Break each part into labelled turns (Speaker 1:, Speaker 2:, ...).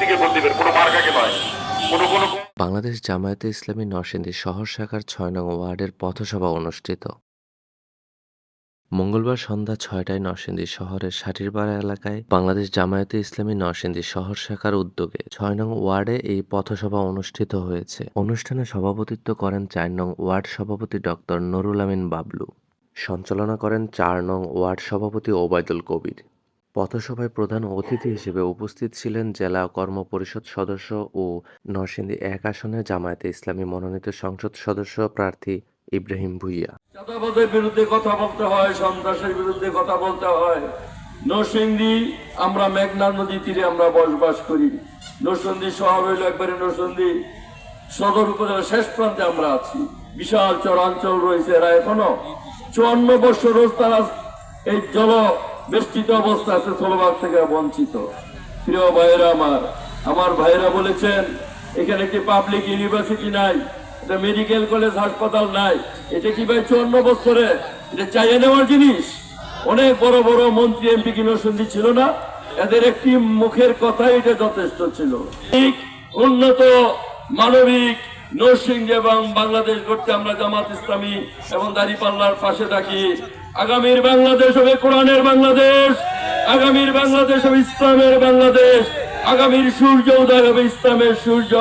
Speaker 1: কোনো মার্কাকে নয়, কোনো কোনো
Speaker 2: বাংলাদেশ জামায়াতে ইসলামী নরসিংদী শহর শাখার ছয় নং ওয়ার্ডের পথসভা অনুষ্ঠিত। মঙ্গলবার সন্ধ্যা ছয়টায় নরসিংদী শহরের সাটিরপাড়া এলাকায় বাংলাদেশ জামায়াতে ইসলামী নরসিংদী শহর শাখার উদ্যোগে ছয় নং ওয়ার্ডে এই পথসভা অনুষ্ঠিত হয়েছে। অনুষ্ঠানে সভাপতিত্ব করেন চার নং ওয়ার্ড সভাপতি ডক্টর নুরুল আমিন বাবলু। সঞ্চালনা করেন চার নং ওয়ার্ড সভাপতি ওবায়দুল কবির। পথসভায় প্রধান অতিথি হিসেবে উপস্থিত ছিলেন জেলা কর্ম পরিষদ সদস্য ও নরসিংদী এক আসনে জামায়াতে ইসলামী মনোনীত সংসদ সদস্য প্রার্থী ইব্রাহিম ভুইয়া।
Speaker 3: চাঁদাবাজের বিরুদ্ধে কথা বলতে হয়, সন্ত্রাসের বিরুদ্ধে কথা বলতে হয়। নরসিংদী, আমরা মেঘনা নদী তীরে আমরা বসবাস করি। নরসিংদী শহর হইল একবারে নরসিংদী সদর উপজেলার শেষ প্রান্তে আমরা আছি। বিশাল চরাঞ্চল রয়েছে এরা এখনও। চুয়ান্ন বছর রোজ তারা এই জল বেষ্টিত অবস্থা আছে স্থলভাগ থেকে বঞ্চিত। প্রিয় ভাইয়েরা আমার আমার ভাইয়েরা বলেছেন, এখানে একটি পাবলিক ইউনিভার্সিটি নাই? এটা মেডিকেল কলেজ হাসপাতাল নাই। এটা কি ভাই চুয়ান্ন বছরে? এটা চাইয়ে নেওয়ার জিনিস? অনেক বড় বড় মন্ত্রী এমপি কিনো সন্ধি ছিল না? এদের একটি মুখের কথাই এটা যথেষ্ট ছিল। ঠিক উন্নত মানবিক নরসিংহ এবং বাংলাদেশ গড়তে আমরা জামাত ইসলামী এবং দাঁড়িপাল্লার পাশে থাকি। আগামীর বাংলাদেশ হবে কোরআনের বাংলাদেশ, আগামীর বাংলাদেশ হবে ইসলামের বাংলাদেশ, আগামীর সূর্য উদয় হবে ইসলামের সূর্য।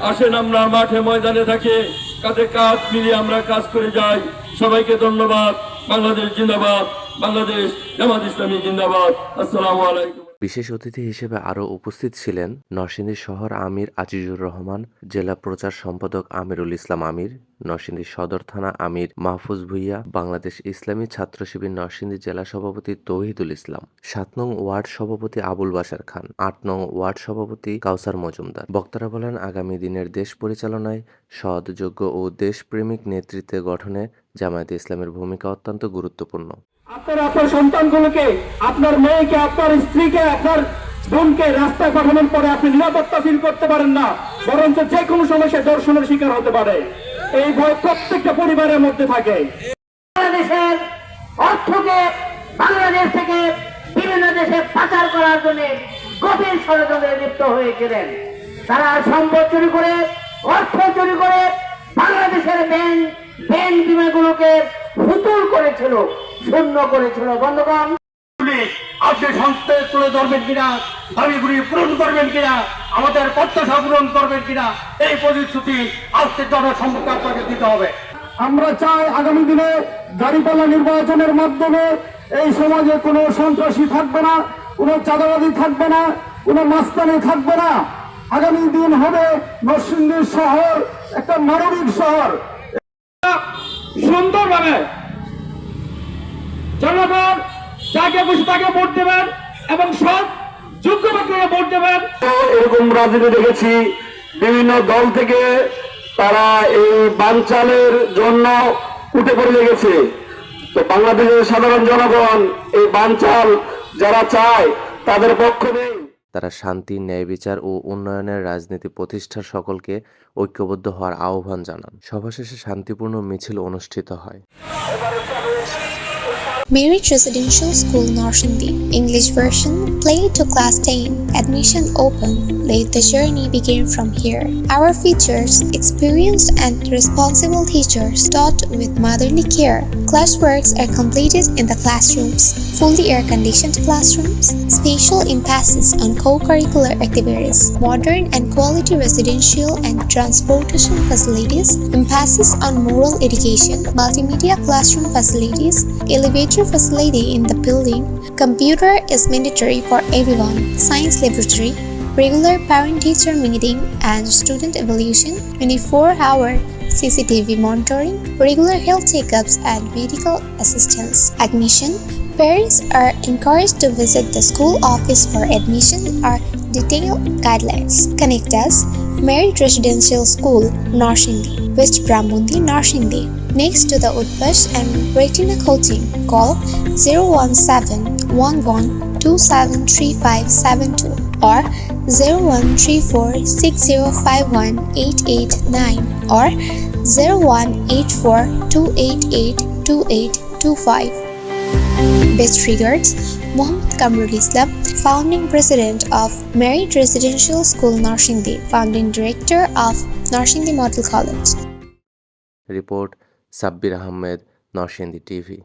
Speaker 3: আসেন আমরা মাঠে ময়দানে থাকে, কাঁধে কাজ মিলিয়ে আমরা কাজ করে যাই। সবাইকে ধন্যবাদ, বাংলাদেশ জিন্দাবাদ, বাংলাদেশ জামাত ইসলামী জিন্দাবাদ। আসসালামু আলাইকুম।
Speaker 2: বিশেষ অতিথি হিসেবে আরও উপস্থিত ছিলেন নরসিংদী শহর আমির আজিজুর রহমান, জেলা প্রচার সম্পাদক আমিরুল ইসলাম আমির, নরসিংদী সদর থানা আমির মাহফুজ ভুইয়া, বাংলাদেশ ইসলামী ছাত্র শিবির নরসিংদী জেলা সভাপতি তৌহিদুল ইসলাম, সাত নং ওয়ার্ড সভাপতি আবুল বাশার খান, আট নং ওয়ার্ড সভাপতি কাউসার মজুমদার। বক্তারা বলেন, আগামী দিনের দেশ পরিচালনায় সৎ যোগ্য ও দেশপ্রেমিক নেতৃত্বে গঠনে জামায়াতে ইসলামের ভূমিকা অত্যন্ত গুরুত্বপূর্ণ।
Speaker 4: আপনার আপনার সন্তানগুলোকে, আপনার মেয়েকে, আপনার স্ত্রীকে, আপনার বোনকে রাস্তায় পাঠানোর পরে আপনি নিরাপত্তা ফিল করতে পারেন না, বরঞ্চ যে কোনো সময় সে দর্শনের শিকার হতে পারে। এই ভয় প্রত্যেকটা পরিবারের মধ্যে থাকে।
Speaker 5: বাংলাদেশের অর্থকে বাংলাদেশ থেকে বিভিন্ন দেশে পাচার করার জন্য গভীর ষড়যন্ত্রে লিপ্ত হয়েছিলেন তারা সম্পদ চুরি করে, অর্থ চুরি করে বাংলাদেশের ব্যাংক ব্যাংক বিমাগুলোকে করেছিল শূন্য করেছিল। বন্ধুগণ
Speaker 4: আপনি সংস্থায় তুলে ধরবেন কিনা? দাবিগুলি পূরণ করবেন কিনা? আমাদের প্রত্যাশা পূরণ করবেন কিনা? এই প্রতিশ্রুতি আজকে জনসম্মুখে আপনাকে দিতে হবে। আমরা চাই আগামী দিনে দাঁড়িপাল্লা নির্বাচনের মাধ্যমে এই সমাজে কোনো সন্ত্রাসী থাকবে না কোনো চাঁদাবাদী থাকবে না কোনো মাস্তানি থাকবে না। আগামী দিন হবে নরসিংদী শহর একটা মানবিক শহর। সুন্দরভাবে জনগণ যাকে খুশি তাকে ভোট দেবেন এবং সব যোগ্য ব্যক্তিকে ভোট দেবেন। এরকম রাজনীতি দেখেছি বিভিন্ন দল থেকে তারা এই বানচালের জন্য উঠে পড়ে লেগেছে। তো বাংলাদেশের সাধারণ জনগণ এই বানচাল যারা চায় তাদের পক্ষ নেই।
Speaker 2: তারা শান্তি ন্যায় বিচার ও উন্নয়নের রাজনীতি প্রতিষ্ঠার সকলকে ঐক্যবদ্ধ হওয়ার আহ্বান জানান। সভা শেষে শান্তিপূর্ণ মিছিল অনুষ্ঠিত হয়।
Speaker 6: Merit Residential School Norshindi English version Play to Class 10 Admission open. Let the journey begin from here. Our features Experienced and responsible teachers taught with motherly care. Classworks are completed in the classrooms. Fully air-conditioned classrooms. Spatial emphasis on co-curricular activities. Modern and quality residential and transportation facilities. Emphasis on moral education. Multimedia classroom facilities. Elevator facility in the building. Computer is mandatory for everyone. Science laboratory. Regular parent-teacher meeting and student evaluation. 24-hour CCTV monitoring. Regular health checkups and medical assistance. Admission. Parents are encouraged to visit the school office for admission or detailed guidelines. Connect us. Merit Residential School, Norshindi, West Brahmundi, Norshindi, next to the Utpash and Retina Coaching. Call 017 11 273572 or 0134 6051 889 or 0184 288 2825. Best regards, Muhammad Kamrul Islam, founding president of Merit Residential School Narshindi, founding director of Narshindi Model College.
Speaker 2: Report Sabbir Ahmed Narsingdi TV.